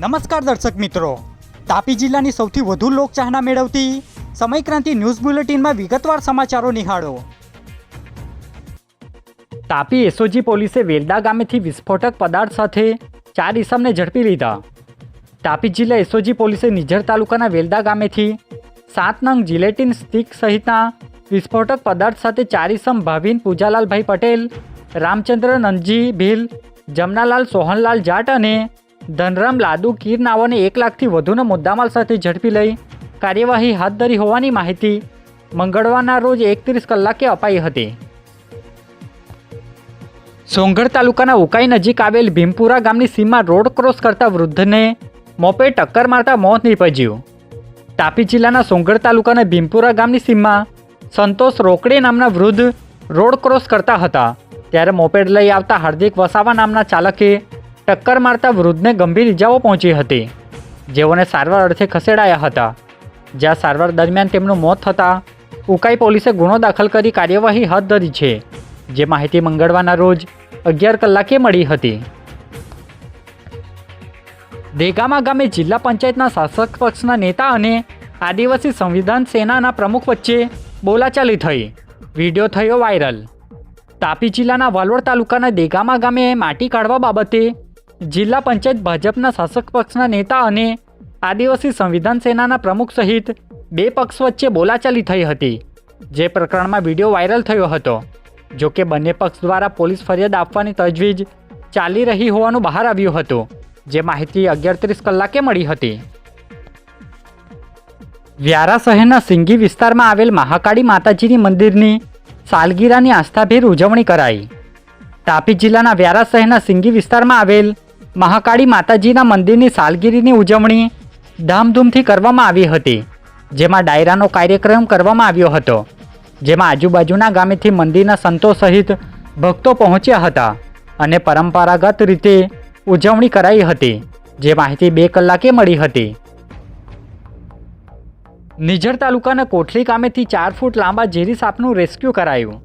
નમસ્કાર દર્શક મિત્રો. તાપી જિલ્લાની સૌથી વધુ લોકચાહના મેળવતી સમયક્રાંતિ ન્યૂઝ બુલેટિનમાં વિગતવાર સમાચારો નિહાળો. તાપી એસઓજી પોલીસે વેલડા ગામેથી વિસ્ફોટક પદાર્થ સાથે ચાર ઇસમને ઝડપી લીધા. તાપી જિલ્લા એસઓજી પોલીસે નિઝર તાલુકાના વેલદા ગામેથી સાત નંગ જિલેટિન સ્ટીક સહિતના વિસ્ફોટક પદાર્થ સાથે ચાર ઇસમ ભાવિન પૂજાલાલભાઈ પટેલ, રામચંદ્ર નંદજી ભીલ, જમનાલાલ સોહનલાલ જાટ અને ધનરામ લાદુ કીર નાઓને એક લાખથી વધુના મુદ્દામાલ સાથે ઝડપી લઈ. કાર્યવાહી હાથ ધરી હોવાની માહિતી મંગળવારના રોજ એકત્રીસ કલાકે અપાઈ હતી. સોંગઢ તાલુકાના ઉકાઈ નજીક આવેલ ભીમપુરા ગામની સીમમાં રોડ ક્રોસ કરતા વૃદ્ધને મોપે ટક્કર મારતા મોત નીપજ્યું. તાપી જિલ્લાના સોંગઢ તાલુકાના ભીમપુરા ગામની સીમમાં સંતોષ રોકડે નામના વૃદ્ધ રોડ ક્રોસ કરતા હતા. ત્યારે મોપેડ લઈ આવતા હાર્દિક વસાવા નામના ચાલકે ટક્કર મારતા વૃદ્ધને ગંભીર ઇજાઓ પહોંચી હતી. જેઓને સારવાર અર્થે ખસેડાયા હતા. જ્યાં સારવાર દરમિયાન તેમનું મોત થતાં ઉકાઈ પોલીસે ગુનો દાખલ કરી કાર્યવાહી હાથ ધરી છે, જે માહિતી મંગળવારના રોજ અગિયાર કલાકે મળી હતી. દેગામા ગામે જિલ્લા પંચાયતના શાસક પક્ષના નેતા અને આદિવાસી સંવિધાન સેનાના પ્રમુખ વચ્ચે બોલાચાલી થઈ. વીડિયો થયો વાયરલ. તાપી જિલ્લાના વાલોડ તાલુકાના દેગામા ગામે માટી કાઢવા બાબતે જિલ્લા પંચાયત ભાજપના શાસક પક્ષના નેતા અને આદિવાસી સંવિધાન સેનાના પ્રમુખ સહિત બે પક્ષ વચ્ચે બોલાચાલી થઈ હતી, જે પ્રકરણમાં વીડિયો વાયરલ થયો હતો. જો કે બંને પક્ષ દ્વારા પોલીસ ફરિયાદ આપવાની તજવીજ ચાલી રહી હોવાનું બહાર આવ્યું હતું, જે માહિતી અગિયાર ત્રીસ કલાકે મળી હતી. વ્યારા શહેરના સિંગી વિસ્તારમાં આવેલ મહાકાળી માતાજીની મંદિરની સાલગીરાની આસ્થાભેર ઉજવણી કરાઈ. તાપી જિલ્લાના વ્યારા શહેરના સિંગી વિસ્તારમાં આવેલ મહાકાળી માતાજીના મંદિરની સાલગીરીની ઉજવણી ધામધૂમથી કરવામાં આવી હતી, જેમાં ડાયરાનો કાર્યક્રમ કરવામાં આવ્યો હતો, જેમાં આજુબાજુના ગામેથી મંદિરના સંતો સહિત ભક્તો પહોંચ્યા હતા અને પરંપરાગત રીતે ઉજવણી કરાઈ હતી, જે માહિતી બે કલાકે મળી હતી. નિઝર તાલુકાના કોઠલી ગામેથી ચાર ફૂટ લાંબા ઝેરી સાપનું રેસ્ક્યુ કરાયું.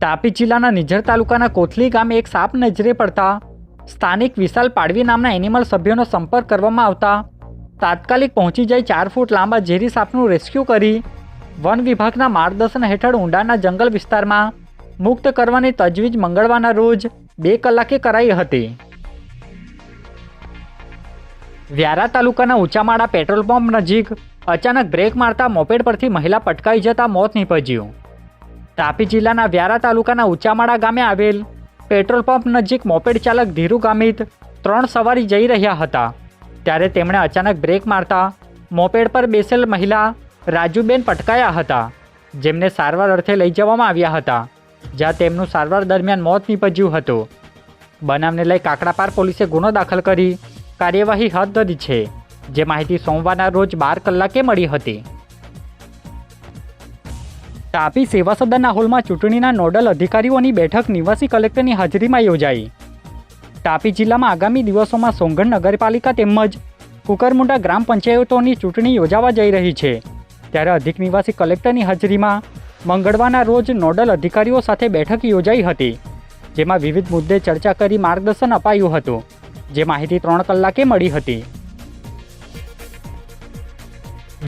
તાપી જિલ્લાના નિઝર તાલુકાના કોથલી ગામે એક સાપ નજરે પડતા સ્થાનિક વિશાલ પાડવી નામના એનિમલ સભ્યોનો સંપર્ક કરવામાં આવતા તાત્કાલિક પહોંચી જઈ ચાર ફૂટ લાંબા ઝેરી સાપનું રેસ્ક્યુ કરી વન વિભાગના માર્ગદર્શન હેઠળ ઊંડાના જંગલ વિસ્તારમાં મુક્ત કરવાની તજવીજ મંગળવારના રોજ બે કલાકે કરાઈ હતી. વ્યારા તાલુકાના ઊંચામાળા પેટ્રોલ પંપ નજીક અચાનક બ્રેક મારતા મોપેડ પરથી મહિલા પટકાઈ જતા મોત નીપજ્યું. તાપી જિલ્લાના વ્યારા તાલુકાના ઊંચામાળા ગામે આવેલ પેટ્રોલ પંપ નજીક મોપેડ ચાલક ધીરુ ગામિત ત્રણ સવારી જઈ રહ્યા હતા. ત્યારે તેમણે અચાનક બ્રેક મારતા મોપેડ પર બેસેલ મહિલા રાજુબેન પટકાયા હતા, જેમને સારવાર અર્થે લઈ જવામાં આવ્યા હતા, જ્યાં તેમનું સારવાર દરમિયાન મોત નીપજ્યું હતું. બનાવને લઈ કાકડાપાર પોલીસે ગુનો દાખલ કરી કાર્યવાહી હાથ ધરી છે, જે માહિતી સોમવારના રોજ બાર કલાકે મળી હતી. તાપી સેવા સદનના હોલમાં ચૂંટણીના નોડલ અધિકારીઓની બેઠક નિવાસી કલેક્ટરની હાજરીમાં યોજાઈ. તાપી જિલ્લામાં આગામી દિવસોમાં સોંગણ નગરપાલિકા તેમજ કુકરમુંડા ગ્રામ પંચાયતોની ચૂંટણી યોજાવા જઈ રહી છે. ત્યારે અધિક નિવાસી કલેક્ટરની હાજરીમાં મંગળવારના રોજ નોડલ અધિકારીઓ સાથે બેઠક યોજાઈ હતી, જેમાં વિવિધ મુદ્દે ચર્ચા કરી માર્ગદર્શન અપાયું હતું, જે માહિતી ત્રણ કલાકે મળી હતી.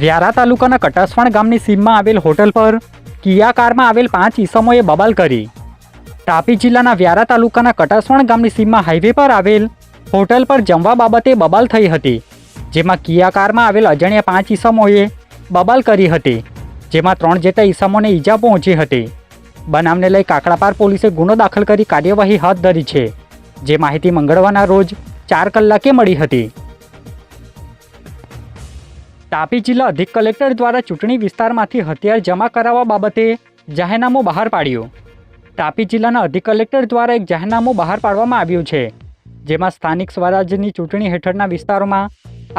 વ્યારા તાલુકાના કટાસવાણ ગામની સીમમાં આવેલ હોટલ પર કિયા કારમાં આવેલ પાંચ ઈસમોએ બબાલ કરી. તાપી જિલ્લાના વ્યારા તાલુકાના કટાસવણ ગામની સીમમાં હાઈવે પર આવેલ હોટલ પર જમવા બાબતે બબાલ થઈ હતી, જેમાં કિયા કારમાં આવેલ અજાણ્યા પાંચ ઈસમોએ બબાલ કરી હતી, જેમાં ત્રણ જેટલા ઈસમોને ઈજા પહોંચી હતી. બનાવને લઈ કાકડાપાર પોલીસે ગુનો દાખલ કરી કાર્યવાહી હાથ ધરી છે, જે માહિતી મંગળવારના રોજ ચાર કલાકે મળી હતી. તાપી જિલ્લા અધિક કલેક્ટર દ્વારા ચૂંટણી વિસ્તારમાંથી હથિયાર જમા કરાવવા બાબતે જાહેરનામું બહાર પાડ્યું. તાપી જિલ્લાના અધિક કલેક્ટર દ્વારા એક જાહેરનામું બહાર પાડવામાં આવ્યું છે, જેમાં સ્થાનિક સ્વરાજ્યની ચૂંટણી હેઠળના વિસ્તારોમાં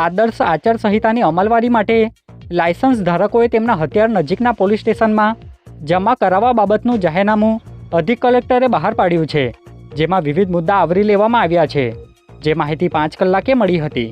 આદર્શ આચારસંહિતાની અમલવારી માટે લાયસન્સ ધારકોએ તેમના હથિયાર નજીકના પોલીસ સ્ટેશનમાં જમા કરાવવા બાબતનું જાહેરનામું અધિક કલેક્ટરે બહાર પાડ્યું છે, જેમાં વિવિધ મુદ્દા આવરી લેવામાં આવ્યા છે, જે માહિતી પાંચ કલાકે મળી હતી.